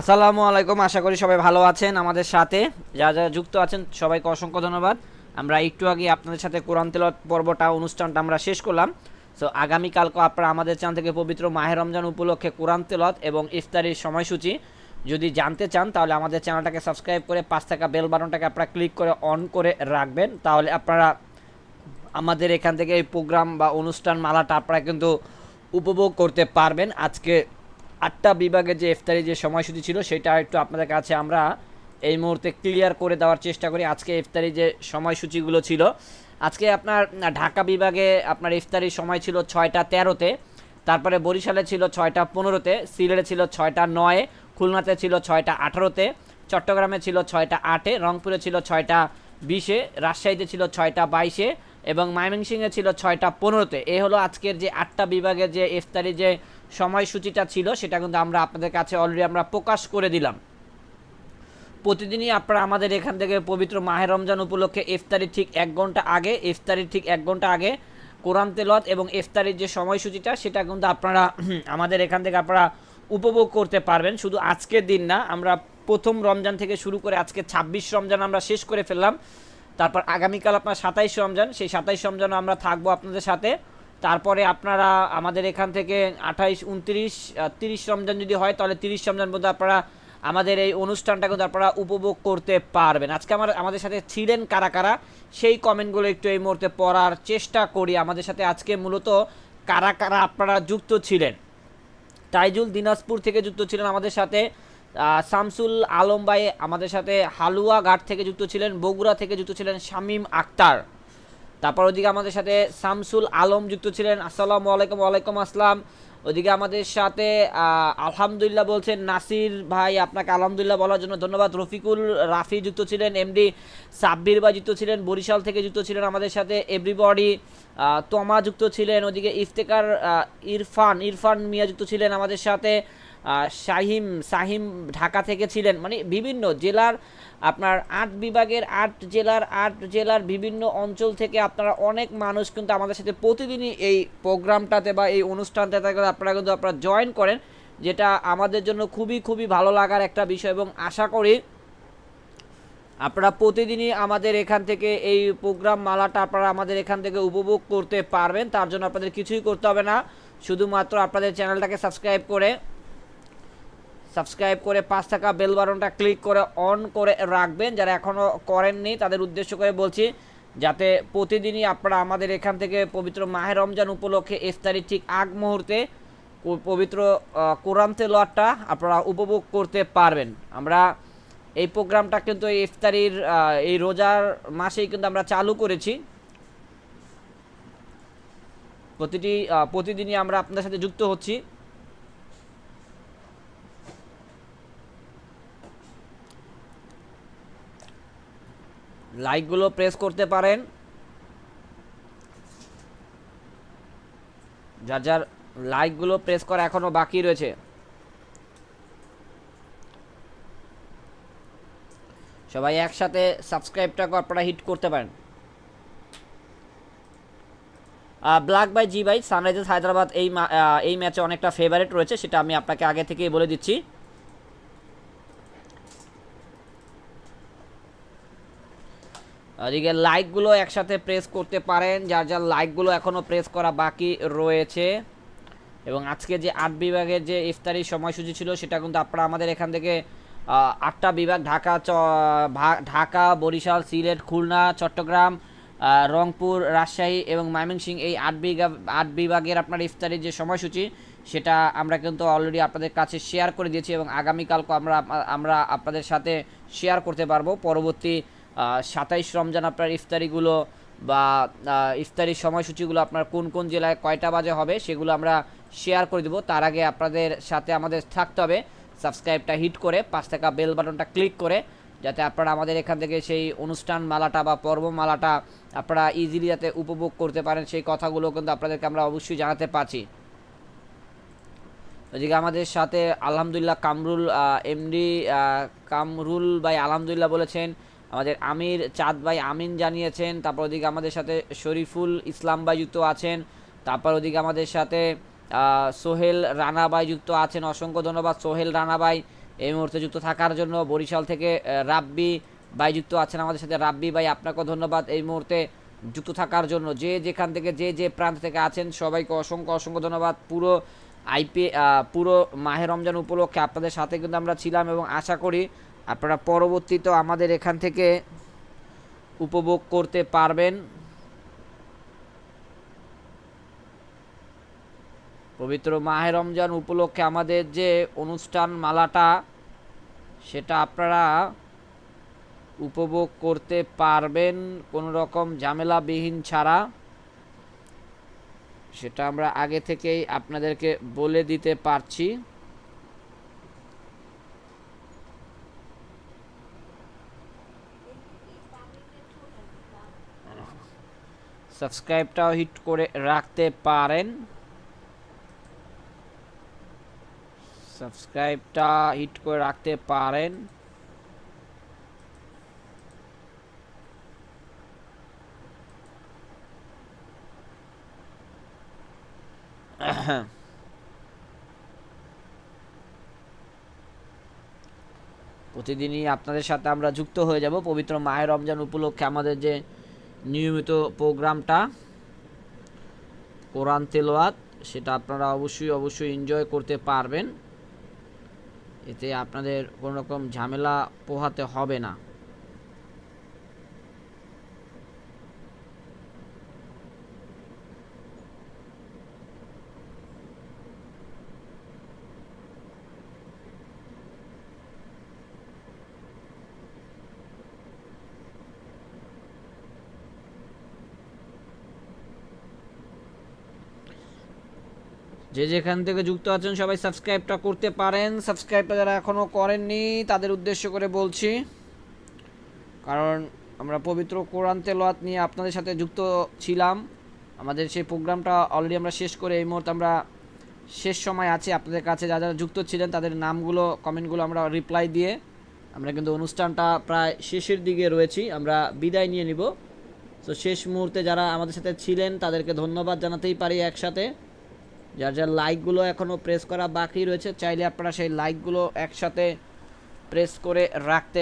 আসসালামু আলাইকুম, আশা করি সবাই ভালো আছেন আমাদের সাথে। যা যা যুক্ত আছেন, সবাইকে অসংখ্য ধন্যবাদ। আমরা একটু আগে আপনাদের সাথে কোরআন তেলত পর্বটা, অনুষ্ঠানটা আমরা শেষ করলাম। সো আগামীকালকে আপনারা আমাদের চ্যানেল থেকে পবিত্র মাহের রমজান উপলক্ষে কোরআন তেলত এবং ইফতারির সময়সূচি। যদি জানতে চান, তাহলে আমাদের চ্যানেলটাকে সাবস্ক্রাইব করে পাঁচ টাকা বেল বাটনটাকে আপনারা ক্লিক করে অন করে রাখবেন। তাহলে আপনারা আমাদের এখান থেকে এই প্রোগ্রাম বা অনুষ্ঠান মালাটা আপনারা কিন্তু উপভোগ করতে পারবেন। আজকে আটটা বিভাগে যে ইফতারি যে সময়সূচি ছিল, সেটা একটু আপনাদের কাছে আমরা এই মুহূর্তে ক্লিয়ার করে দেওয়ার চেষ্টা করি। আজকে ইফতারি যে সময়সূচিগুলো ছিল, আজকে আপনার ঢাকা বিভাগে আপনার ইফতারির সময় ছিল ছয়টা তেরোতে, তারপরে বরিশালে ছিল ছয়টা পনেরোতে, সিলেটে ছিল ছয়টা নয়ে, খুলনাতে ছিল ছয়টা আঠারোতে, চট্টগ্রামে ছিল ছয়টা আটে, রংপুরে ছিল ছয়টা বিশে, রাজশাহীতে ছিল ছয়টা বাইশে এবং ময়মনসিংহে ছিল ছয়টা পনেরোতে। এ হলো আজকের যে আটটা বিভাগের যে ইফতারি যে সময়সূচিটা ছিল, সেটা কিন্তু আমরা আপনাদের কাছে অলরেডি আমরা প্রকাশ করে দিলাম। প্রতিদিনই আপনারা আমাদের এখান থেকে পবিত্র মাহের রমজান উপলক্ষে ইফতারির ঠিক এক ঘণ্টা আগে ইফতারির ঠিক এক ঘণ্টা আগে কোরআন তেলত এবং ইফতারির যে সময়সূচিটা, সেটা কিন্তু আপনারা আমাদের এখান থেকে আপনারা উপভোগ করতে পারবেন। শুধু আজকের দিন না, আমরা প্রথম রমজান থেকে শুরু করে আজকে ছাব্বিশ রমজান আমরা শেষ করে ফেললাম। তারপর আগামীকাল আপনার সাতাইশ রমজান, সেই সাতাইশ রমজানও আমরা থাকব আপনাদের সাথে। তারপরে আপনারা আমাদের এখান থেকে আঠাইশ, উনত্রিশ তিরিশ রমজান যদি হয়, তাহলে তিরিশ রমজান পর্যন্ত আপনারা আমাদের এই অনুষ্ঠানটা কিন্তু আপনারা উপভোগ করতে পারবেন। আজকে আমার, আমাদের সাথে ছিলেন কারা কারা, সেই কমেন্টগুলো একটু এই মুহূর্তে পড়ার চেষ্টা করি। আমাদের সাথে আজকে মূলত কারা কারা আপনারা যুক্ত ছিলেন। তাইজুল দিনাজপুর থেকে যুক্ত ছিলেন আমাদের সাথে শামসুল আলম ভাই আমাদের সাথে হালুয়া ঘাট থেকে যুক্ত ছিলেন, বগুড়া থেকে যুক্ত ছিলেন শামীম আক্তার। তারপর ওদিকে আমাদের সাথে শামসুল আলম যুক্ত ছিলেন। আসসালামু আলাইকুম, ওয়ালাইকুম আসসালাম। ওদিকে আমাদের সাথে আলহামদুলিল্লাহ বলছেন নাসির ভাই, আপনাকে আলহামদুলিল্লাহ বলার জন্য ধন্যবাদ। রফিকুল রাফি যুক্ত ছিলেন, এমডি সাব্বির ভাই যুক্ত ছিলেন, বরিশাল থেকে যুক্ত ছিলেন আমাদের সাথে এভরিবডি তমা যুক্ত ছিলেন, ওদিকে ইফতেকার ইরফান ইরফান মিয়া যুক্ত ছিলেন আমাদের সাথে। শাহিম শাহিম ঢাকা থেকে ছিলেন। মানে বিভিন্ন জেলার আপনার আট বিভাগের আট জেলার আট জেলার বিভিন্ন অঞ্চল থেকে আপনারা অনেক মানুষ কিন্তু আমাদের সাথে প্রতিদিনই এই প্রোগ্রামটাতে বা এই অনুষ্ঠানটাতে আপনারা কিন্তু আপনারা জয়েন করেন, যেটা আমাদের জন্য খুবই খুবই ভালো লাগার একটা বিষয় এবং আশা করি আপনারা প্রতিদিনই আমাদের এখান থেকে এই প্রোগ্রাম মালাটা আপনারা আমাদের এখান থেকে উপভোগ করতে পারবেন। তার জন্য আপনাদের কিছুই করতে হবে না। শুধুমাত্র আপনাদের চ্যানেলটাকে সাবস্ক্রাইব করে সাবস্ক্রাইব করে পাঁচ টাকা বেল বাটনটা ক্লিক করে অন করে রাখবেন। যারা এখনও করেননি, তাদের উদ্দেশ্য করে বলছি, যাতে প্রতিদিনই আপনারা আমাদের এখান থেকে পবিত্র মাহের রমজান উপলক্ষে ইফতারির ঠিক আগ মুহূর্তে পবিত্র কোরআন তেলোয়ারটা আপনারা উপভোগ করতে পারবেন। আমরা এই প্রোগ্রামটা কিন্তু এই ইফতারির এই রোজার মাসেই কিন্তু আমরা চালু করেছি। প্রতিটি প্রতিদিনই আমরা আপনাদের সাথে যুক্ত হচ্ছি। লাইকগুলো প্রেস করতে পারেন। যার যার লাইকগুলো প্রেস করা এখনও বাকি রয়েছে। সবাই একসাথে সাবস্ক্রাইবটাকে আপনারা হিট করতে পারেন? ব্ল্যাক বাই জি বাই সানরাইজার্স হায়দ্রাবাদ এই এই ম্যাচে অনেকটা ফেভারিট রয়েছে, সেটা আমি আপনাকে আগে থেকেই বলে দিচ্ছি। এদিকে লাইকগুলো একসাথে প্রেস করতে পারেন। যার যার লাইকগুলো এখনও প্রেস করা বাকি রয়েছে। এবং আজকে যে আট বিভাগের যে ইফতারির সময়সূচি ছিল, সেটা কিন্তু আপনারা আমাদের এখান থেকে আটটা বিভাগ, ঢাকা ঢাকা, বরিশাল, সিলেট, খুলনা, চট্টগ্রাম রংপুর, রাজশাহী এবং ময়মনসিংহ এই আট বিঘা, আট বিভাগের আপনার ইফতারির যে সময়সূচি, সেটা আমরা কিন্তু অলরেডি আপনাদের কাছে শেয়ার করে দিয়েছি এবং আগামীকালকে আমরা আমরা আপনাদের সাথে শেয়ার করতে পারব। পরবর্তী সাতাইশ রমজান আপনার ইফতারিগুলো বা ইফতারির সময়সূচিগুলো আপনার কোন কোন জেলায় কয়টা বাজে হবে সেগুলো আমরা শেয়ার করে দেবো। তার আগে আপনাদের সাথে আমাদের থাকতে হবে। সাবস্ক্রাইবটা হিট করে পাঁচ টাকা বেল বাটনটা ক্লিক করে যাতে আপনারা আমাদের এখান থেকে সেই অনুষ্ঠান মালাটা বা পর্বমালাটা আপনারা ইজিলি যাতে উপভোগ করতে পারেন, সেই কথাগুলো কিন্তু আপনাদেরকে আমরা অবশ্যই জানাতে পারছি। ওদিকে আমাদের সাথে আলহামদুলিল্লাহ কামরুল এমডি কামরুল ভাই আলহামদুলিল্লাহ বলেছেন আমাদের আমির চাঁদ ভাই আমিন জানিয়েছেন, তারপর ওদিকে আমাদের সাথে শরীফুল ইসলাম ভাই যুক্ত আছেন, তারপর ওদিকে আমাদের সাথে সোহেল রানা ভাই যুক্ত আছেন, অসংখ্য ধন্যবাদ সোহেল রানা ভাই এই মুহূর্তে যুক্ত থাকার জন্য। বরিশাল থেকে রাব্বি ভাই যুক্ত আছেন আমাদের সাথে। রাব্বি ভাই, আপনাকেও ধন্যবাদ এই মুহূর্তে যুক্ত থাকার জন্য। যে যেখান থেকে, যে যে প্রান্ত থেকে আছেন, সবাইকে অসংখ্য অসংখ্য ধন্যবাদ। পুরো আইপি পুরো মাহে রমজান উপলক্ষে আপনাদের সাথে কিন্তু আমরা ছিলাম এবং আশা করি আপনারা পরবর্তীতে আমাদের এখান থেকে উপভোগ করতে পারবেন। পবিত্র মাহে রমজান উপলক্ষে আমাদের যে অনুষ্ঠান মালাটা, সেটা আপনারা উপভোগ করতে পারবেন। কোনো রকম ঝামেলাবিহীন ছাড়া। সেটা আমরা আগে থেকেই আপনাদেরকে বলে দিতে পারছি। সাবস্ক্রাইবটাও হিট করে রাখতে পারেন। সাবস্ক্রাইবটা হিট করে রাখতে পারেন। প্রতিদিনই আপনাদের সাথে আমরা যুক্ত হয়ে যাব। পবিত্র মাহের রমজান উপলক্ষে আমাদের যে নিয়মিত প্রোগ্রামটা কোরআন তেলোয়াত সেটা আপনারা অবশ্যই অবশ্যই এনজয় করতে পারবেন। এতে আপনাদের কোনো রকম ঝামেলা পোহাতে হবে না। যে যেখান থেকে যুক্ত আছেন সবাই সাবস্ক্রাইবটা করতে পারেন। সাবস্ক্রাইবটা যারা এখনও করেননি, তাদের উদ্দেশ্য করে বলছি, কারণ আমরা পবিত্র কোরআন তেলোয়াত নিয়ে আপনাদের সাথে যুক্ত ছিলাম। আমাদের সেই প্রোগ্রামটা অলরেডি আমরা শেষ করে এই মুহূর্তে আমরা শেষ সময় আছে। আপনাদের কাছে যারা যারা যুক্ত ছিলেন, তাদের নামগুলো, কমেন্টগুলো আমরা রিপ্লাই দিয়ে আমরা কিন্তু অনুষ্ঠানটা প্রায় শেষের দিকে রয়েছি। আমরা বিদায় নিয়ে নিব। তো শেষ মুহূর্তে যারা আমাদের সাথে ছিলেন, তাদেরকে ধন্যবাদ জানাতেই পারি একসাথে। যার যার লাইকগুলো এখনও প্রেস করা বাকি রয়েছে, চাইলে আপনারা সেই লাইকগুলো একসাথে প্রেস করে রাখতে